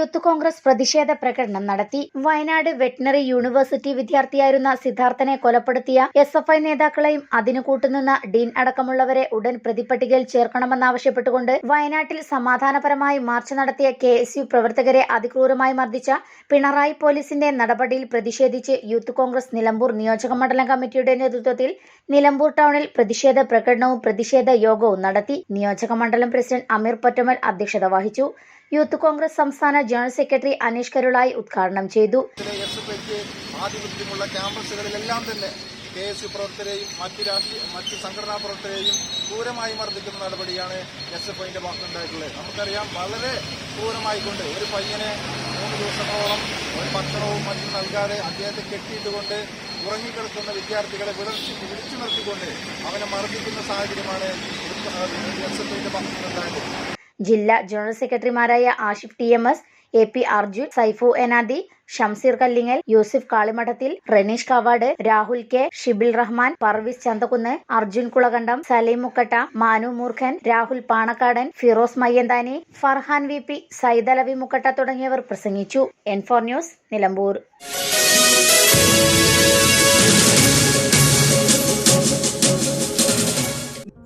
Youth Congress പ്രതിഷേധ പ്രകടനം നടത്തി. വയനാട് വെറ്റിനറി യൂണിവേഴ്സിറ്റി വിദ്യാർത്ഥിയായിരുന്ന സിദ്ധാർത്ഥനെ കൊലപ്പെടുത്തിയ എസ് എഫ് ഐ നേതാക്കളെയും അതിനു കൂട്ടുനിന്ന ഡീൻ അടക്കമുള്ളവരെ ഉടൻ പ്രതിപട്ടികയിൽ ചേർക്കണമെന്നാവശ്യപ്പെട്ടുകൊണ്ട് വയനാട്ടിൽ സമാധാനപരമായി മാർച്ച് നടത്തിയ കെ പ്രവർത്തകരെ അതിക്രൂരമായി മർദ്ദിച്ച പിണറായി പോലീസിന്റെ നടപടിയിൽ പ്രതിഷേധിച്ച് യൂത്ത് കോൺഗ്രസ് നിലമ്പൂർ നിയോജക മണ്ഡലം കമ്മിറ്റിയുടെ നേതൃത്വത്തിൽ നിലമ്പൂർ ടൗണിൽ പ്രതിഷേധ പ്രകടനവും പ്രതിഷേധ യോഗവും നടത്തി. നിയോജക മണ്ഡലം പ്രസിഡന്റ് അമീർ പൊറ്റമൽ അധ്യക്ഷത വഹിച്ചു. യൂത്ത് കോൺഗ്രസ് സംസ്ഥാന ജനറൽ സെക്രട്ടറി അനീഷ് കരുളായി ഉദ്ഘാടനം ചെയ്തു. തന്നെ കെ എസ് യു പ്രവർത്തകരെയും മറ്റ് രാഷ്ട്രീയ മറ്റ് സംഘടനാ പ്രവർത്തകരെയും ക്രൂരമായി മർദ്ദിക്കുന്ന നടപടിയാണ് എസ് എഫ് ഐന്റെ ഭാഗത്തുണ്ടായിട്ടുള്ളത്. നമുക്കറിയാം വളരെ ക്രൂരമായിക്കൊണ്ട് ഒരു പയ്യനെ മൂന്ന് ദിവസത്തോളം ഒരു ഭക്ഷണവും മറ്റും നൽകാതെ അദ്ദേഹത്തെ കെട്ടിയിട്ടുകൊണ്ട് ഉറങ്ങിക്കിടക്കുന്ന വിദ്യാർത്ഥികളെ വിളിച്ചു വിളിച്ചു നിർത്തിക്കൊണ്ട് അവനെ മർദ്ദിക്കുന്ന സാഹചര്യമാണ് എസ് എഫ് ഐന്റെ ഭാഗത്തുണ്ടായത് ജില്ലാ ജനറൽ സെക്രട്ടറിമാരായ Ashif T M S A P Arjun Saifu Enadi Shamseer Kallingal Yusuf Kalimadathil Raneesh Kavad Rahul K Shibil Rahman Parvees Chanthakunnu Arjun Kulakandam Saleem Mukkatta Manu Moorkhan Rahul Panakkadan Firoz Mayyanthani Farhan V P Saidalavi Mukkatta തുടങ്ങിയവർ പ്രസംഗിച്ചു. Enfour news Nilambur.